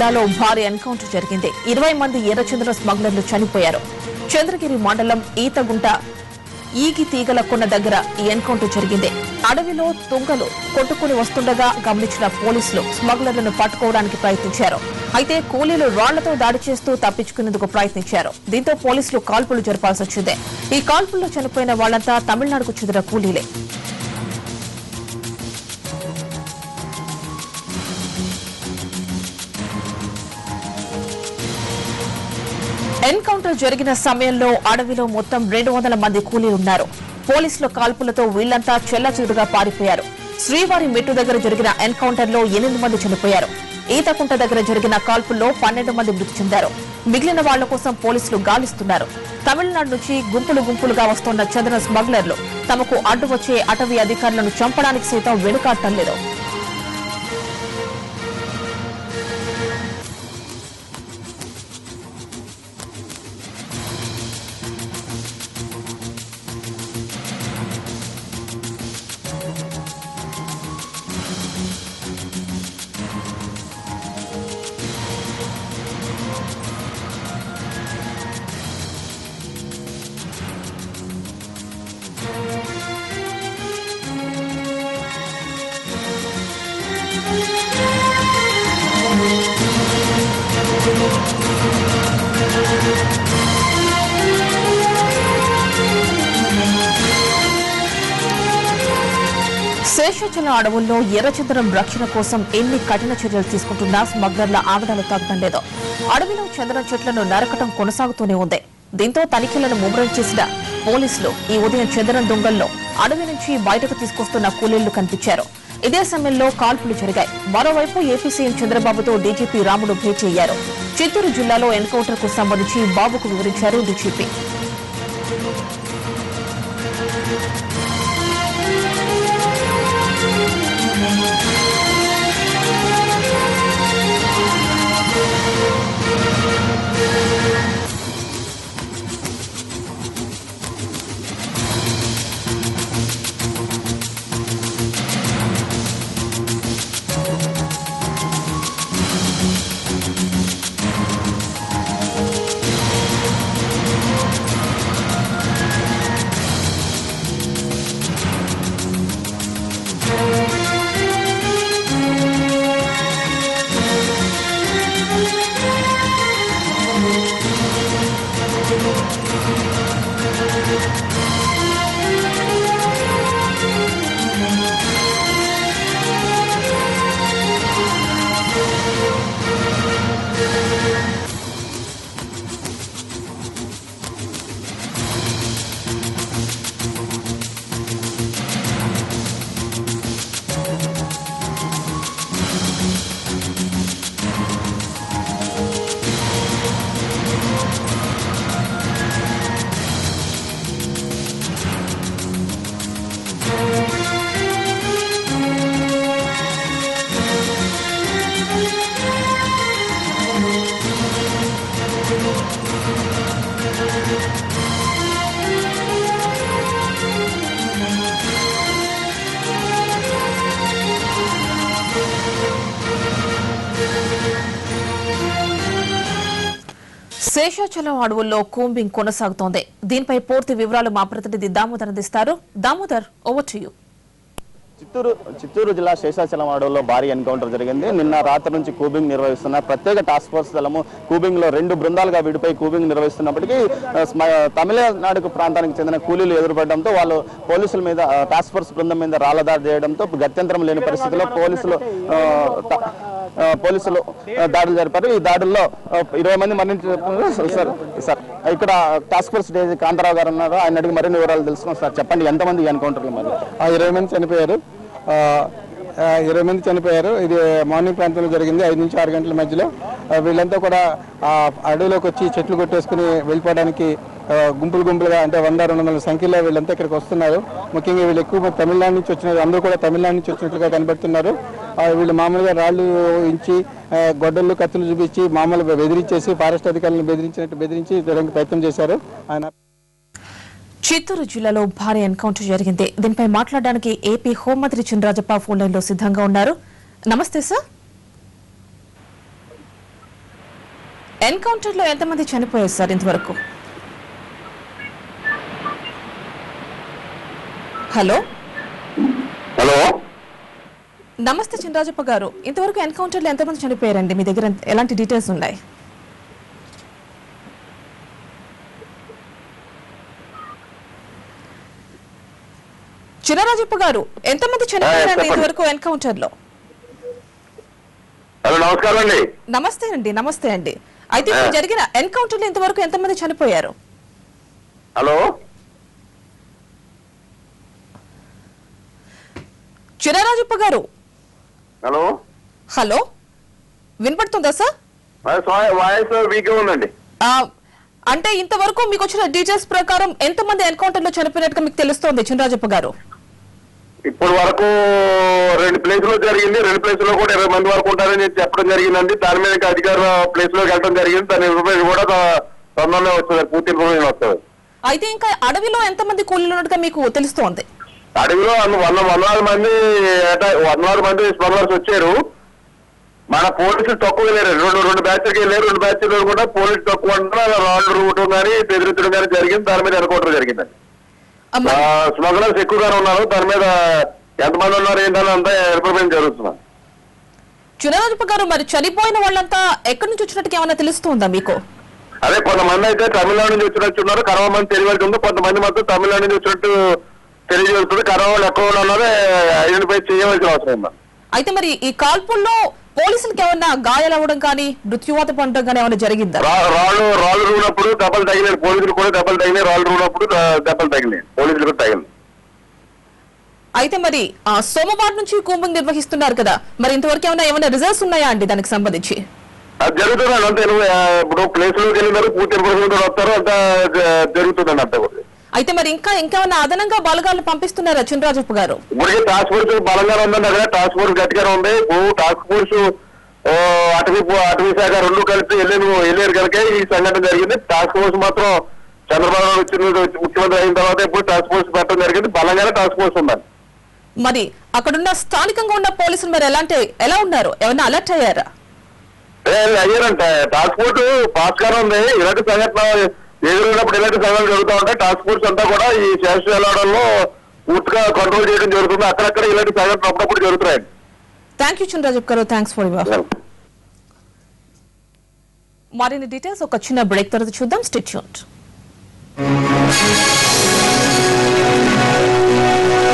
జిల్లాలో భారీ ఎన్కౌంటర్ జరిగింది. ఇరవై మంది ఎర్రచంద్ర స్మగ్లర్లు చనిపోయారు. చంద్రగిరి మండలం ఈతగుంట ఈగి తీగల కొన్న దగ్గర ఈ ఎన్కౌంటర్ జరిగింది. అడవిలో తుంగలు కొట్టుకుని వస్తుండగా గమనించిన పోలీసులు స్మగ్లర్లను పట్టుకోవడానికి ప్రయత్నించారు. అయితే కూలీలు రాళ్ళతో దాడి చేస్తూ తప్పించుకునేందుకు ప్రయత్నించారు. దీంతో పోలీసులు కాల్పులు జరపాల్సి వచ్చింది. ఈ కాల్పుల్లో చనిపోయిన వాళ్ళంతా తమిళనాడుకు చెందిన కూలీలే. ఎన్కౌంటర్ జరిగిన సమయంలో అడవిలో మొత్తం రెండు వందల మంది కూలీలున్నారు. పోలీసుల కాల్పులతో వీళ్ళంతా చెల్లచెదురుగా పారిపోయారు. శ్రీవారి మెట్టు దగ్గర జరిగిన ఎన్కౌంటర్లో ఎనిమిది మంది చనిపోయారు. ఈతకుంట దగ్గర జరిగిన కాల్పుల్లో పన్నెండు మంది మృతి చెందారు. మిగిలిన వాళ్ళ కోసం పోలీసులు గాలిస్తున్నారు. తమిళనాడు నుంచి గుంపులు గుంపులుగా వస్తున్న చంద్ర స్మగ్లర్లు తమకు అడ్డు వచ్చే అటవీ అధికారులను చంపడానికి సైతం వెనుకాడటం లేదు. శేషాచలం అడవుల్లో ఎర్రచందనం రక్షణ కోసం ఎన్ని కఠిన చర్యలు తీసుకుంటున్నా స్మగ్లర్ల ఆగడాలు తగ్గడం లేదు. అడవిలో చందనం చెట్లను నరకటం కొనసాగుతూనే ఉంది. దీంతో తనిఖీలను ముమ్మరం చేసిన పోలీసులు ఈ ఉదయం చందనం దొంగల్లో అడవి నుంచి బయటకు తీసుకొస్తున్న కూలీళ్ళు కనిపించారు. ఇదే సమయంలో కాల్పులు జరిగాయి. మరోవైపు ఏపీ సీఎం చంద్రబాబుతో డీజీపీ రాముడు భేటీ అయ్యారు. చిత్తూరు జిల్లాలో ఎన్కౌంటర్కు సంబంధించి బాబుకు వివరించారు డీజీపీ. శేషాచలం అడవుల్లో కూంబింగ్ కొనసాగుతోంది. దీనిపై పూర్తి వివరాలు మా ప్రతినిధి దామోదర్ అందిస్తారు. Damodar over to you Chittoor Chittoor జిల్లా శేషాచలం అడవుల్లో భారీ ఎన్కౌంటర్ జరిగింది. నిన్న రాత్రి నుంచి కూబింగ్ నిర్వహిస్తున్న ప్రత్యేక టాస్క్ ఫోర్స్ దళము కూబింగ్లో రెండు బృందాలుగా విడిపోయి కూబింగ్ నిర్వహిస్తున్నప్పటికీ తమిళనాడు ప్రాంతానికి చెందిన కూలీలు ఎదురుపడడంతో వాళ్ళు పోలీసుల మీద టాస్క్ ఫోర్స్ బృందం మీద రాళ్ళదాడి చేయడంతో గత్యంతరం లేని పరిస్థితిలో పోలీసులు పోలీసులు దాడులు జరిపారు. ఈ దాడుల్లో ఇరవై మంది మరణించారు సార్ సార్ ఇక్కడ టాస్క్ ఫోర్స్ డేజీ కాంతారావు గారు ఉన్నారు. ఆయన అడిగి మరిన్ని వివరాలు తెలుసుకున్నాం సార్. చెప్పండి ఎంతమంది ఎన్కౌంటర్లు మరి? ఆ ఇరవై మంది చనిపోయారు. ఇరవై మంది చనిపోయారు. ఇది మార్నింగ్ ప్రాంతంలో జరిగింది. ఐదు నుంచి ఆరు గంటల మధ్యలో. వీళ్ళంతా కూడా ఆ అడవిలోకి వచ్చి చెట్లు కొట్టేసుకుని వెళ్ళిపోవడానికి గుంపులు గుంపులుగా అంటే వంద రెండు వందల సంఖ్యలో వీళ్ళంతా ఇక్కడికి వస్తున్నారు. ముఖ్యంగా వీళ్ళు ఎక్కువ తమిళనాడు నుంచి వచ్చినారు అందరూ కూడా తమిళనాడు నుంచి వచ్చినట్లుగా కనబడుతున్నారు. వీళ్ళు మామూలుగా రాళ్ళు ఇంచి ఆ, గొడ్డళ్ళు కత్తులు చూపించి మామూలుగా బెదిరించేసి ఫారెస్ట్ అధికారులను బెదిరించినట్టు బెదిరించి చేయడానికి ప్రయత్నం చేశారు. ఆయన చిత్తూరు జిల్లాలో భారీ ఎన్కౌంటర్ జరిగింది. దీనిపై మాట్లాడడానికి ఏపీ హోంమంత్రి చినరాజప్ప ఫోన్ లైన్లో సిద్ధంగా ఉన్నారు. నమస్తే సార్. ఎన్కౌంటర్లో ఎంతమంది చనిపోయారు సార్ ఇంతవరకు? హలో? నమస్తే చినరాజప్ప గారు. ఇంతవరకు ఎన్కౌంటర్లో ఎంతమంది చనిపోయారండి? మీ దగ్గర ఎలాంటి డీటెయిల్స్ ఉన్నాయి? చినరాజప్ప గారు ఎంతమంది చనిపోయారండి. ఇంతవరకు ఎన్కౌంటర్లో హలో నమస్కారం అండి నమస్తే అండి నమస్తే అండి. అయితే ఇప్పుడు జరిగిన ఎన్కౌంటర్లో ఇంతవరకు ఎంతమంది చనిపోయారు? హలో? చినరాజప్ప గారు హలో? హలో? వినపడుతుందా సార్? వాయిస్ వీక్ ఉందండి. అంటే ఇంతవరకు మీకు వచ్చిన డీటెయిల్స్ ప్రకారం ఎంతమంది ఎన్కౌంటర్లో చనిపోయినట్టుగా మీకు తెలుస్తోంది చినరాజప్ప గారు? ఇప్పటి వరకు రెండు ప్లేస్లో జరిగింది రెండు ప్లేస్లో కూడా ఇరవై మంది వరకు ఉంటారని చెప్పడం జరిగిందండి. దాని మీద అధికార ప్లేస్లోకి వెళ్ళడం జరిగింది. దాని ఇన్ఫర్మేషన్ కూడా త- తొందరనే వస్తుంది పూర్తి ఇన్ఫర్మేషన్ వస్తుంది. అయితే ఇంకా అడవిలో ఎంతమంది కూలీలు ఉన్నట్టుగా మీకు తెలుస్తోంది? అడవిలో వంద వందలాది మంది అట- వందలాది మంది స్మగ్లర్స్ వచ్చారు. మన పోలీసులు తక్కువ వెళ్ళారు రెండు రెండు బ్యాచ్లకి వెళ్ళారు రెండు బ్యాచ్లు కూడా పోలీసు తక్కువ ఉంటారు రాళ్ళు రూటం కానీ బెదిరించడం కానీ జరిగింది. దాని మీద ఎన్కౌంటర్ జరిగిందండి. స్మగ్లర్స్ ఎక్కువగానే ఉన్నారు. దాని మీద ఎంతమంది ఉన్నారు ఏంటని అంతా ఇన్ఫర్మేషన్ జరుగుతుంది. చినరాజప్ప గారు మరి చనిపోయిన వాళ్ళంతా ఎక్కడి నుంచి వచ్చినట్టుగా ఏమైనా తెలుస్తుందా మీకు? అదే కొంతమంది అయితే తమిళనాడు నుంచి వచ్చినట్టు ఉన్నారు. కరవ మంది తెలియవలసి ఉంది. కొంతమంది మాత్రం తమిళనాడు నుంచి వచ్చినట్టు తెలియజేస్తుంది వాళ్ళు ఎక్కువ ఉన్నది ఐడెంటిఫై చేయవలసిన అవసరం ఉంది. అయితే మరి ఈ కాల్పుల్లో పోలీసులకు ఏమైనా గాయాలు అవ్వడం కానీ మృత్యువాత పడడం కానీ ఏమైనా జరిగిందా? రాళ్ళు రాళ్ళు రూనప్పుడు దెబ్బలు తగిలేదు పోలీసులు కూడా దెబ్బలు తగినాయి రాళ్ళు రూనప్పుడు దెబ్బలు తగినాయి పోలీసులు కూడా తగిలి అయితే మరి ఆ, సోమవారం నుంచి కూంబింగ్ నిర్వహిస్తున్నారు కదా. మరి ఇంతవరకు ఏమైనా ఏమైనా రిజల్ట్స్ ఉన్నాయా అండి దానికి సంబంధించి? జరుగుతుందండి. అంతే ఇప్పుడు ప్లేస్లోకి వెళ్ళినారు పూర్తి వస్తారు. అంతా జరుగుతుందండి అంతా కూడా. అయితే మరి ఇంకా ఇంకేమైనా అదనంగా బలగాలను పంపిస్తున్నారా చినరాజప్ప గారు? ఇప్పటికే టాస్క్ ఫోర్స్ బలంగానే ఉందండి అక్కడ. టాస్క్ ఫోర్స్ గట్టిగానే ఉంది. టాస్క్ ఫోర్స్ అటవీ అటవీ శాఖ రెండు కలిసి వెళ్ళారు వెళ్ళారు కనుక ఈ సంఘటన జరిగింది. టాస్క్ ఫోర్స్ మాత్రం చంద్రబాబు నాయుడు వచ్చిన ముఖ్యమంత్రి అయిన తర్వాత ఇప్పుడు టాస్క్ ఫోర్స్ పెట్టడం జరిగింది. బలంగానే టాస్క్ ఫోర్స్ ఉందండి. మరి అక్కడున్న స్థానికంగా ఉన్న పోలీసులు మరి ఎలాంటి ఎలా ఉన్నారు? ఏమైనా అలర్ట్ అయ్యారా? అయ్యారంట. టాస్క్ ఫోర్స్ గానే ఉంది. ఇలాంటి సంఘటన ఎదురైనప్పుడు ఇలాంటి సంఘటనలు జరుగుతూ ఉంటాయి టాస్క్ ఫోర్స్ అంతా కూడా ఈ శేష వెళ్ళడంలో పూర్తిగా కంట్రోల్ చేయడం జరుగుతుంది. అక్కడక్కడ ఇలాంటి సంఘటనలు అప్పుడప్పుడు జరుగుతున్నాయి థ్యాంక్ యూ చినరాజప్ప గారు థ్యాంక్స్ ఫర్ యువర్ మరిన్ని డీటెయిల్స్ ఒక చిన్న బ్రేక్ తర్వాత చూద్దాం. స్టిచ్యూన్